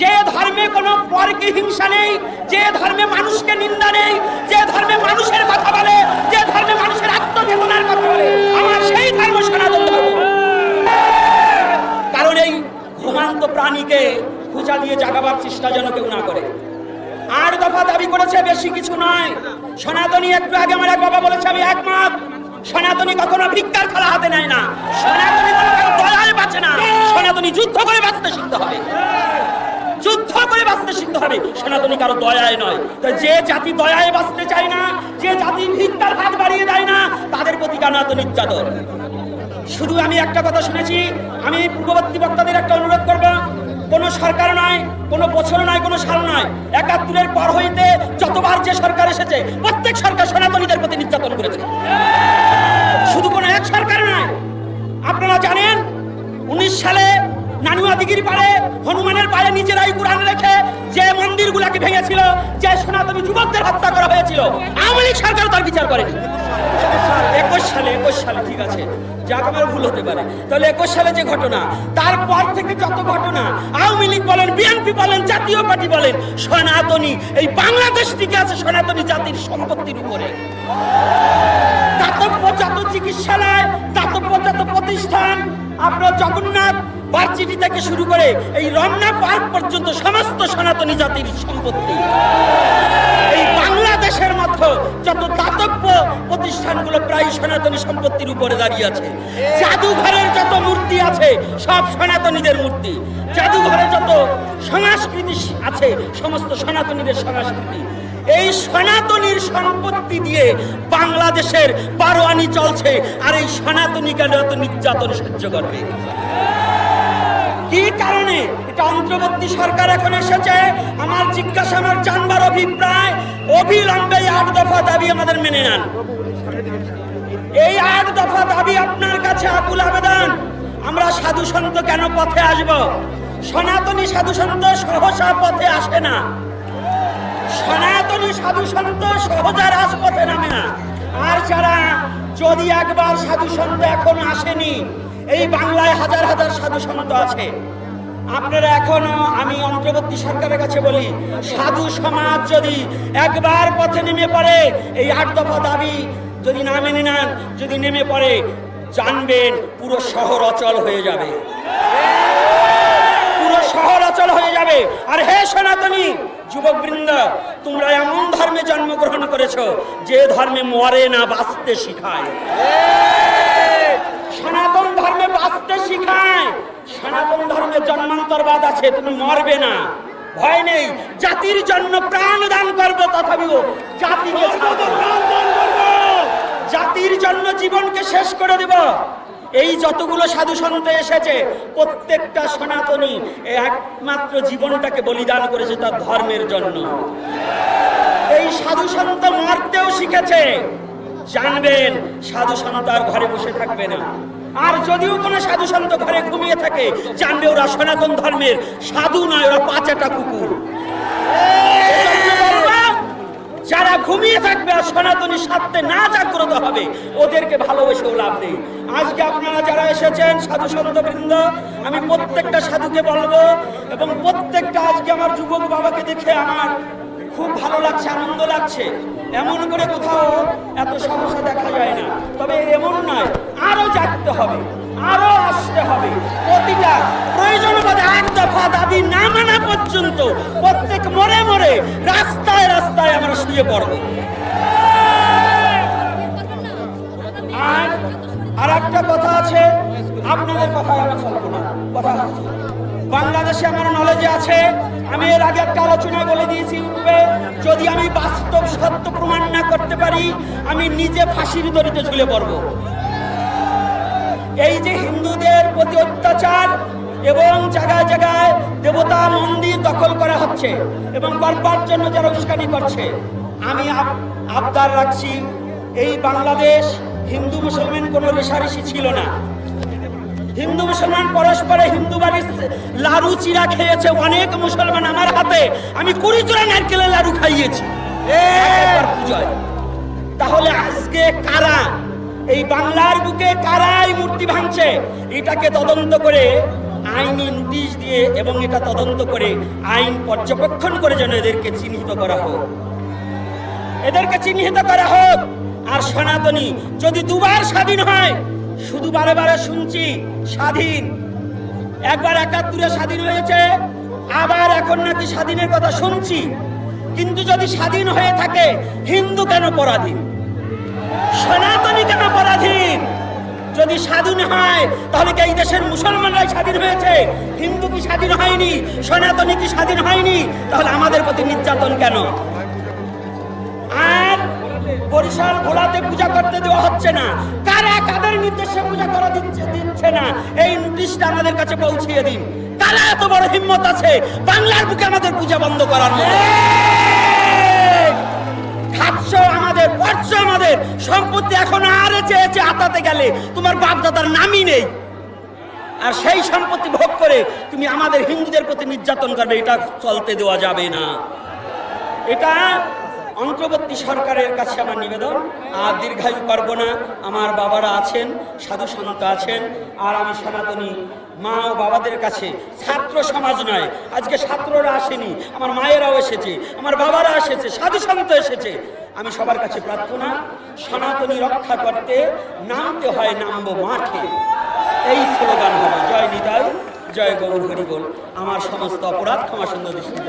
যে ধর্মে কোনো পরকে হিংসা নেই, যে ধর্মে মানুষকে নিন্দা নেই, যে ধর্মে মানুষের কথা বলে, যে ধর্মে মানুষের আত্মজীবনের কথা বলে, আমার সেই ধর্ম সনাতন ধর্ম। কারণ এই ঘুমান্ত প্রাণীকে খুঁজা দিয়ে জাগাবার চেষ্টা যেন কেউ না করে। আর দফা দাবি করেছে, বেশি কিছু নয়। সনাতনী একটু আগে আমার এক বাবা বলেছে, আমি একমত সনাতনী কখনো ভিক্ষার থালা হাতে নেয় না। সনাতনী কোনো দয়ায় বাঁচে না। সনাতনী যুদ্ধ করে বাঁচতে শিখতে হবে যুদ্ধ করে বাঁচতে শিখতে হবে সনাতনী কারও দয়ায় নয়। তো যে জাতি দয়ায় বাঁচতে চায় না, যে জাতি ভিক্ষার হাত বাড়িয়ে দেয় না, তাদের প্রতি সনাতন নির্যাতন? শুধু আমি একটা কথা শুনেছি, আমি পূর্ববর্তী বক্তাদের একটা অনুরোধ করব, কোন সরকার নয়, কোন বছর নয়, কোন সাল নয়, একাত্তরের পর হইতে যতবার যে সরকার এসেছে, প্রত্যেক সরকার সনাতনীদের প্রতি নির্যাতন করেছে। শুধু কোন এক সরকার নয়, আপনারা জানেন, উনিশ সালে নানুয়া দিঘির পাড়ে হনুমানের পায়ে নিজেরাই কোরআন রেখে যে মন্দিরগুলোকে ভেঙেছিল, যে সনাতনী যুবকদের হত্যা করা হয়েছিল। আওয়ামী লীগ সরকার তার বিচার করেনি। একুশ সালে একুশ সালে, ঠিক আছে ভুল হতে পারে। তাহলে একুশ সালে যে ঘটনা, তারপর থেকে যত ঘটনা, আওয়ামী লীগ বলেন, বিএনপি বলেন, জাতীয় পার্টি বলেন, সনাতনী, এই বাংলাদেশ টিকে আছে সনাতনী জাতির সম্পত্তির উপরে। দাতব্য যত চিকিৎসালয়, দাতব্য যত প্রতিষ্ঠান আপনার জগন্নাথ ভার্সিটি থেকে শুরু করে এই রমনা পার্ক পর্যন্ত সমস্ত সনাতনী জাতির সম্পত্তি। এই বাংলাদেশের মধ্যে যত দাতব্য প্রতিষ্ঠানগুলো প্রায় সনাতনী সম্পত্তির উপরে দাঁড়িয়ে আছে, জাদুঘরের যত মূর্তি আছে, সব সনাতনীদের মূর্তি। জাদুঘরে যত সংস্কৃতি আছে, সমস্ত সনাতনীদের সংস্কৃতি। এই সনাতনীর সম্পত্তি দিয়ে বাংলাদেশের পারোয়ানি চলছে, আর এই সনাতনী কেন এত নির্যাতন সহ্য করবে কি কারণে? এটা অন্তর্বর্তী সরকার এখন এসেছে। আমার জিজ্ঞাসা, আমার জানবার অভিপ্রায়, অবিলম্বে আট দফা দাবি আমাদের মেনে নেন। এই আট দফা দাবি আপনার কাছে আকুল আবেদন? আমরা সাধু সন্ত কেন পথে আসব? সনাতনী সাধু সন্ত সহসা পথে আসে না। সনাতনী সাধু সন্ত সহজা রাজপথে নামে না। আর যারা যদি একবার সাধু সন্ত এখন আসেনি, এই বাংলায় হাজার হাজার সাধু সন্ত আছে। আপনারা এখনও আমি অন্তর্বর্তী সরকারের কাছে বলি, সাধু সমাজ যদি একবার পথে নেমে পড়ে, এই আট দফা দাবি যদি না মেনে নেন, যদি নেমে পড়ে, জানবেন পুরো শহর অচল হয়ে যাবে। শহর অচল হয়ে যাবে। আর হে সনাতনী, যুবকবৃন্দ, তোমরা এমন ধর্মে জন্মগ্রহণ করেছ যে ধর্মে মরে না, বাঁচতে শিখায়। সনাতন ধর্মে বাঁচতে শিখায়। সনাতন ধর্মে জন্মান্তরবাদ আছে, তুমি মরবে না। ভয় নেই, জাতির জন্য প্রাণ দান করব তথাপিও জাতির জন্য জীবনকে শেষ করে দেব। এই যতগুলো সাধু সন্ত এসেছে, প্রত্যেকটা সনাতনী একমাত্র জীবনটাকে বলিদান করেছে তার ধর্মের জন্য। এই সাধু সন্ত মারতেও শিখেছে। জানবেন, সাধু সন্ত আর ঘরে বসে থাকবে না। আর যদিও কোনো সাধু সন্ত ঘরে ঘুমিয়ে থাকে, জানবে ওরা সনাতন ধর্মের, সাধু নয়, ওরা পাঁচাটা কুকুর। যারা ঘুমিয়ে থাকবে আর সনাতনী স্বার্থে না জাগ্রত হবে, ওদেরকে ভালোবেসেও লাভ নেই। আজকে আপনারা যারা এসেছেন, সাধু সন্ত বৃন্দ আমি প্রত্যেকটা সাধুকে বলব এবং প্রত্যেকটা আজকে আমার যুবক বাবাকে দেখে আমার খুব ভালো লাগছে, আনন্দ লাগছে। এমন করে কোথাও এত সমস্যা দেখা যায় না। তবে এমন নয়, আরও জাগতে হবে, আরও আসতে হবে। প্রতিটা প্রয়োজন বোধে এক দফা দাবি না মানা পর্যন্ত, প্রত্যেক মরে মরে রাস্তায় রাস্তায় আমরা শুয়ে পড়ব। আর একটা কথা আছে, আপনাদের কথা আমি বলব না। কথা বাংলাদেশে আমার নলেজে আছে, আমি এর আগে একটা আলোচনায় বলে দিয়েছি যদি আমি বাস্তব সত্য প্রমাণ না করতে পারি, আমি নিজে ফাঁসির দড়িতে ঝুলে পড়ব। এই যে হিন্দুদের প্রতি অত্যাচার এবং জায়গায় জায়গায় দেবতা মন্দির দখল করা হচ্ছে এবং করবার জন্য যারা উস্কানি করছে, আমি আবদার রাখছি, এই বাংলাদেশ হিন্দু মুসলমান কোনো রেশারেশি ছিল না। হিন্দু মুসলমান পরস্পরে হিন্দু বাড়ির লাড়ু চিরা খেয়েছে, অনেক মুসলমান আমার হাতে। আমি কুড়ি জোড়া নারকেলের লাড়ু খাইয়েছি। তাহলে আজকে কারা? এই বাংলার বুকে কারা এই মূর্তি ভাঙছে? এটাকে তদন্ত করে আইনি নোটিশ দিয়ে এবং এটা তদন্ত করে আইন পর্যবেক্ষণ করে যেন এদেরকে চিহ্নিত করা হোক। এদেরকে চিহ্নিত করা হোক। আর সনাতনী, যদি দুবার স্বাধীন হয়, শুধু বারে বারে শুনছি, স্বাধীন। একবার একাত্তরে স্বাধীন হয়েছে, আবার এখন নাকি স্বাধীনের কথা শুনছি। কিন্তু যদি স্বাধীন হয়ে থাকে, হিন্দু কেন পরাধীন? সনাতনী কেন পরাধীন? যদি স্বাধীন হয় তাহলে কি এই দেশের মুসলমানরাই স্বাধীন হয়েছে? হিন্দু কি স্বাধীন হয়নি? সনাতনী কি স্বাধীন হয়নি? তাহলে আমাদের প্রতি নির্যাতন কেন? আর বরিশাল ভোলাতে পূজা করতে দেওয়া হচ্ছে না। কারা কাদের নির্দেশে পূজা করা দিচ্ছে দিচ্ছে না? এই নোটিশটা আমাদের কাছে পৌঁছিয়ে দিন। কারা এত বড় হিম্মত আছে? বাংলার বুকে আমাদের পূজা বন্ধ করার মতো। আমাদের সম্পত্তি এখন আর চেয়েছে আতাতে গেলে। তোমার বাপ দাদার নামই নেই। আর সেই সম্পত্তি ভোগ করে তুমি আমাদের হিন্দুদের প্রতি নির্যাতন করবে, এটা চলতে দেওয়া যাবে না। এটা অন্তর্বর্তী সরকারের কাছে আমার নিবেদন, আর দীর্ঘায়ু করব না। আমার বাবারা আছেন, সাধু সন্ত আছেন, আর আমি সনাতনী মা ও বাবাদের কাছে ছাত্র সমাজ নয়। আজকে ছাত্ররা আসেনি, আমার মায়েরাও এসেছে, আমার বাবারা এসেছে, সাধু সন্ত এসেছে। আমি সবার কাছে প্রার্থনা, সনাতনী রক্ষা করতে নামতে হয়, নামবো মাঠে। এই স্লোগান হবে, জয় নিতাই, জয় গৌর হরিবোল। আমার সমস্ত অপরাধ ক্ষমা সুন্দর দৃষ্টি